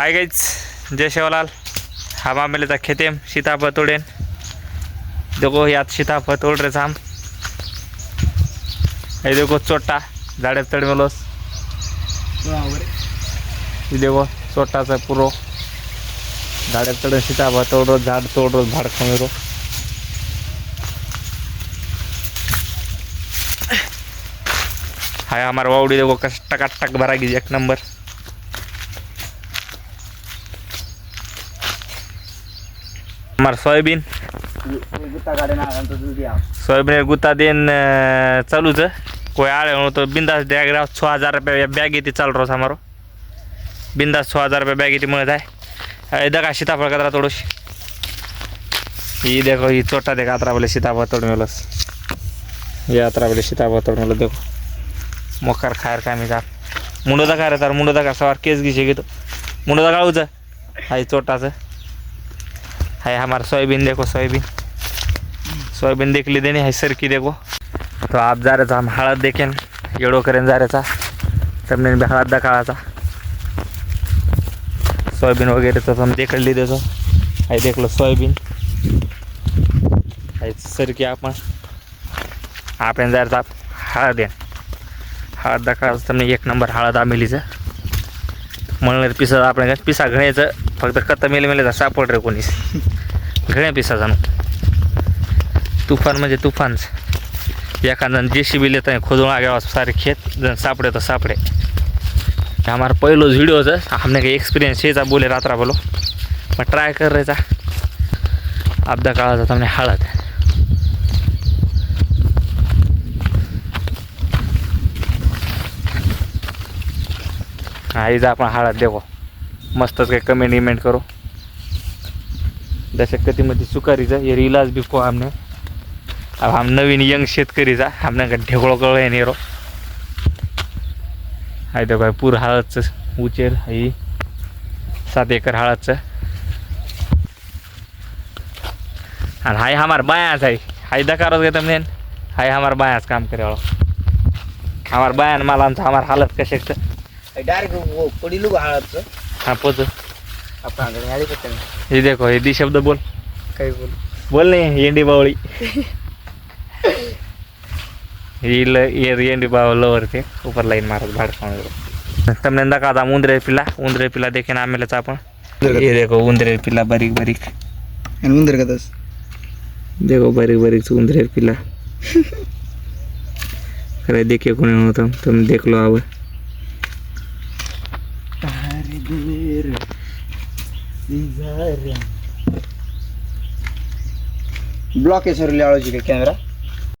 हाय गाईच जय शिवलाल. हा मामेलेचा खेतेम सीताफळ तोडेन. देखो यात सीताफळ तोड रे थांब हे देखो चोट्टा झाडे चढ मेलोस. हे देखो चोट्टाचा पुरो. झाडे चढून सीताफळ तोडरो झाड तोडरो झाड खमेरो. हाय हमारा वावडी देखो कस टकाटक भरा गी एक नंबर আমার সয়াবিন સોયાબીન ગુતા દેન ચાલુ છે કોઈ આળે હું તો બિંદાસ બેગ છ હજાર રૂપિયા બેગીથી ચાલુ રહ્યો છે અમારો બિંદાસ છ હજાર રૂપિયા બેગીથી મળે થાય એ દગા સીતાફળ કતરા તોડું એ દેખો એ ચોટા દેખ આતરા બોલે સીતાફળ તોડ મેલોસ એ આતરા બોલે સીતાફળ તોડ મેલો દેખો મોકાર ખાયર કામી જા મુંડો દખા રે તાર મુંડો દખા સવાર કેસ ગઈ છે કીધું મુંડો દખાવું છે હા એ ચોટા છે है हमारा सोयाबीन देखो सोयाबीन. सोयाबीन देख ली देनी है सरकी देखो. तो आप जा रहे हम हळद देखेन. येडो करेन जा रहा सबने भी हळद दाखवाचा सोयाबीन वगैरे तो हम देख ली देतो. आहे देखलो सोयाबीन. आहे सरकी आपण. आपण जा आप हळद येन हळद दाखवायचं तर एक नंबर हळद आमिलीचं. म्हणलं पिसा आपण पिसा घण्याचं फक्त खत मेले मेले सापड रे कोणीस घड्या पिसा जाणू तुफान म्हणजे तुफानच एखादा जे सी बी लेता खोदून आग्यावा सारे खेत जण सापडे तर सापडे. हमारा पहिलो व्हिडिओ होता. हमने काही एक्सपिरियन्स यायचा बोले रात्रा बोलो मग ट्राय करायचा अपदा काळाचा तमने हळद. आई जा आपण हळद देखो मस्तच काय कमेंट इमेंट करो. दशक कथीमध्ये सुकारीचा ये रिलाज बिको हमने अब हम नवीन यंग शेतकरीचा हमने ढेकळो कळ आहे नेरो. हाय तो काय पूर हळदचं उचेल आई सात एकर हळदचं. आणि हाय हमार बायाच आहे हाय दकारच घेता म्हणेन हाय हमार बायाच काम करे करावं हमार बायान मालांचं हमार हालत कशाचं डायरेक्ट पडिलू हळदचं. हा पोच आपण आकडे आली पटकन हे देखो हे दी शब्द बोल काही बोल बोल नाही येंडी बावळी ही ल ये येंडी बाव लवर ते ऊपर लाईन मारत भाड खाऊन તમને દકા ઉંદરે પીલા ઉંદરે પીલા દેખીને આમેલે ચાપણ ये देखो उंदरे पिला बारीक बारीक आणि उंदर का तस देखो बारीक बारीक उंदरे पिला खरं देखे कोणी नव्हतं तुम्ही देखलो आव ब्लॉक आहे सर लावायची काय कॅमेरा